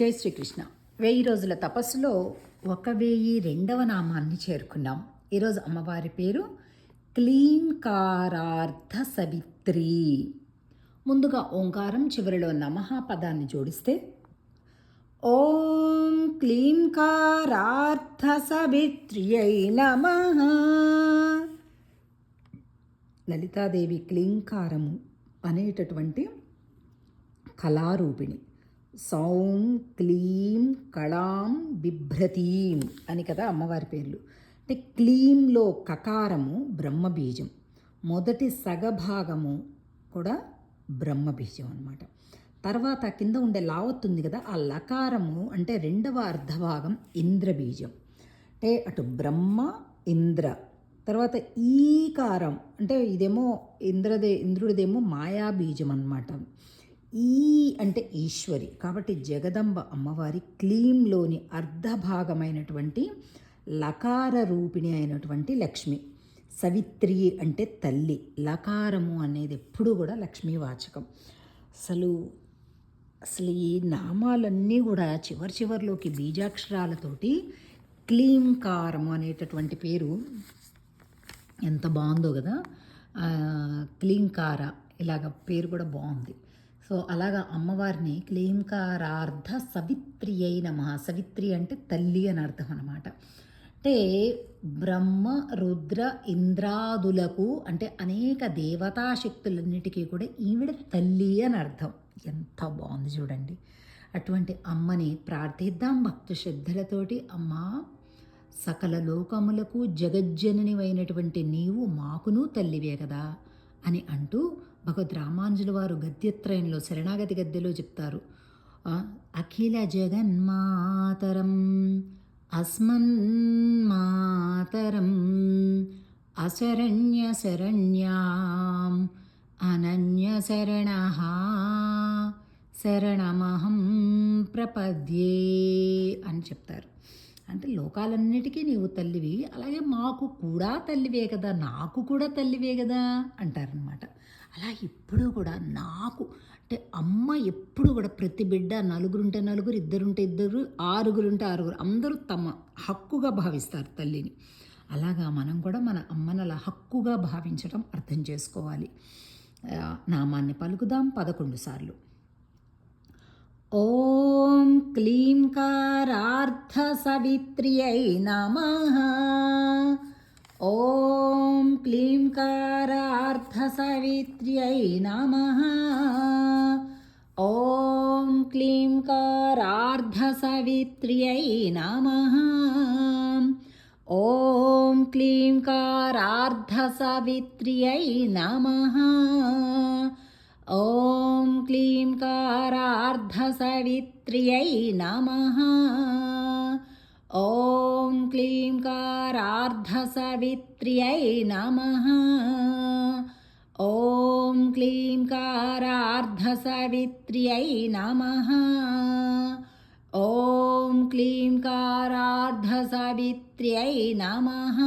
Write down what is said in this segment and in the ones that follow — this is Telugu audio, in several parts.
జై శ్రీకృష్ణ. వెయ్యి రోజుల తపస్సులో ఒక వెయ్యి రెండవ నామాన్ని చేరుకున్నాం. ఈరోజు అమ్మవారి పేరు క్లీంకారార్థ సవిత్రి. ముందుగా ఓంకారం చివరిలో నమః పదాన్ని జోడిస్తే ఓం క్లీంకారార్థ సవిత్రియై నమ. లలితాదేవి క్లీంకారము అనేటటువంటి కళారూపిణి. సౌం క్లీం కళాం బిభ్రతీం అని కదా అమ్మవారి పేర్లు. అంటే క్లీంలో కకారము బ్రహ్మబీజం. మొదటి సగభాగము కూడా బ్రహ్మబీజం అన్నమాట. తర్వాత కింద ఉండే లావత్తుంది కదా ఆ లకారము అంటే రెండవ అర్ధభాగం ఇంద్రబీజం. అంటే అటు బ్రహ్మ ఇంద్ర. తర్వాత ఈకారం అంటే ఇదేమో ఇంద్రదే ఇంద్రుడిదేమో మాయాబీజం అన్నమాట. ఈ అంటే ఈశ్వరి. కాబట్టి జగదంబ అమ్మవారి క్లీంలోని అర్ధభాగమైనటువంటి లకార రూపిణి అయినటువంటి లక్ష్మి. సవిత్రి అంటే తల్లి. లకారము అనేది ఎప్పుడూ కూడా లక్ష్మీవాచకం అసలు అసలు ఈ నామాలన్నీ కూడా చివరి చివరిలోకి బీజాక్షరాలతోటి క్లీంకారము అనేటటువంటి పేరు ఎంత బాగుందో కదా. క్లీంకార ఇలాగ పేరు కూడా బాగుంది. సో అలాగా అమ్మవారిని క్లీంకారార్థ సవిత్రి అయిన మహాసవిత్రి అంటే తల్లి అని అర్థం అనమాట అంటే బ్రహ్మ రుద్ర ఇంద్రాదులకు అంటే అనేక దేవతా శక్తులన్నిటికీ కూడా ఈవిడ తల్లి అని అర్థం. ఎంత బాగుంది చూడండి. అటువంటి అమ్మని ప్రార్థిద్దాం భక్తి శ్రద్ధలతోటి. అమ్మా సకల లోకములకు జగజ్జననివైనటువంటి నీవు మాకును తల్లివే కదా అని అంటూ భగవద్ రామానుజుల వారు గద్యత్రయంలో శరణాగతి గద్దెలో చెప్తారు. అఖిల జగన్మాతరం అస్మన్మాతరం అశరణ్య శరణ్యాం అనన్య శరణ శరణమహం ప్రపద్యే అని చెప్తారు. అంటే లోకాలన్నిటికీ నీవు తల్లివి అలాగే మాకు కూడా తల్లివే కదా నాకు కూడా తల్లివే కదా అంటారనమాట అలా ఎప్పుడు కూడా నాకు అంటే అమ్మ ఎప్పుడు కూడా ప్రతి బిడ్డ నలుగురుంటే నలుగురు ఇద్దరుంటే ఇద్దరు ఆరుగురుంటే ఆరుగురు అందరూ తమ హక్కుగా భావిస్తారు తల్లిని. అలాగా మనం కూడా మన అమ్మను అలా హక్కుగా భావించడం అర్థం చేసుకోవాలి. నామాన్ని పలుకుదాం పదకొండు సార్లు. ఓం క్లీం కారా पार्थसवित्र्यै नमः। ॐ क्लीं कारार्थसवित्र्यै नमः। ॐ क्लीं कारार्धसवित्र्यै नमः। ॐ क्लीं नमः। ॐ क्लीं नमः। ॐ क्लीं कारार्धसवित्र्यै नमः। ॐ क्लीं कारार्धसवित्र्यै नमः। ॐ क्लीं कारार्धसवित्र्यै नमः।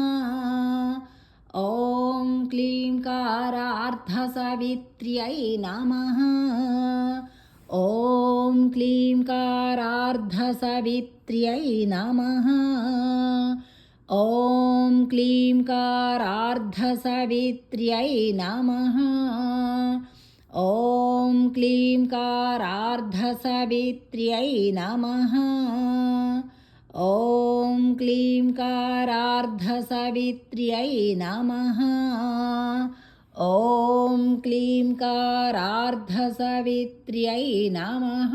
ॐ क्लीं कारार्धसवित्र्यै नमः। ॐ क्लीं कारार्धसवित्र्यै नमः ॐ क्लीं कारार्धसवित्र्यै नमः ॐ क्लीं कारार्धसवित्र्यै नमः ॐ क्लीं कारार्धसवित्र्यै नमः ॐ क्लीं कारार्धसवित्र्यै नमः।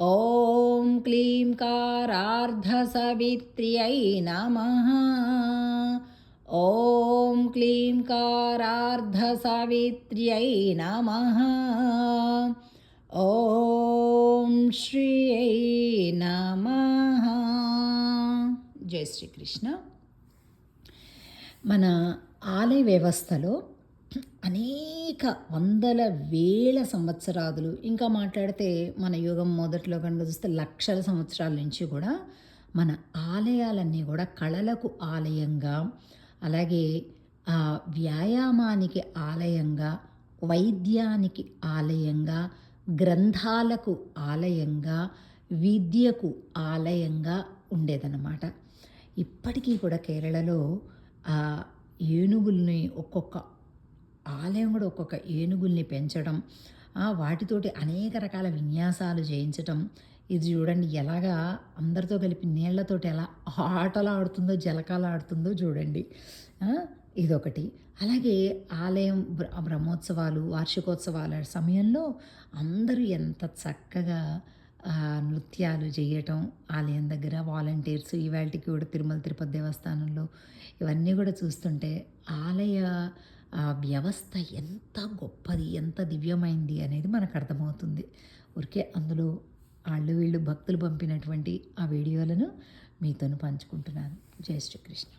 ॐ क्लीं कारार्धसवित्र्यै नमः। ॐ क्लीं कारार्धसवित्र्यै नमः। ॐ श्रियै नमः। जय श्रीकृष्ण। मन ఆలయ వ్యవస్థలో అనేక వందల వేల సంవత్సరాదులు ఇంకా మాట్లాడితే మన యుగం మొదట్లో కనుక చూస్తే లక్షల సంవత్సరాల నుంచి కూడా మన ఆలయాలన్నీ కూడా కళలకు ఆలయంగా అలాగే ఆ, వ్యాయామానికి ఆలయంగా వైద్యానికి ఆలయంగా గ్రంథాలకు ఆలయంగా విద్యకు ఆలయంగా ఉండేదన్నమాట. ఇప్పటికీ కూడా కేరళలో ఏనుగుల్ని ఒక్కొక్క ఆలయం కూడా ఒక్కొక్క ఏనుగుల్ని పెంచడం వాటితోటి అనేక రకాల విన్యాసాలు చేయించటం. ఇది చూడండి ఎలాగా అందరితో కలిపి నీళ్ళతోటి ఎలా ఆటలు ఆడుతుందో జలకాలు ఆడుతుందో చూడండి ఇదొకటి. అలాగే ఆలయం బ్రహ్మోత్సవాలు వార్షికోత్సవాల సమయంలో అందరూ ఎంత చక్కగా నృత్యాలు చేయటం ఆలయం దగ్గర వాలంటీర్స్ ఇవాళకి కూడా తిరుమల తిరుపతి దేవస్థానంలో ఇవన్నీ కూడా చూస్తుంటే ఆలయ వ్యవస్థ ఎంత గొప్పది ఎంత దివ్యమైంది అనేది మనకు అర్థమవుతుంది. ఊరికే అందులో వాళ్ళు వీళ్ళు భక్తులు పంపినటువంటి ఆ వీడియోలను మీతో పంచుకుంటున్నాను. జై శ్రీకృష్ణ.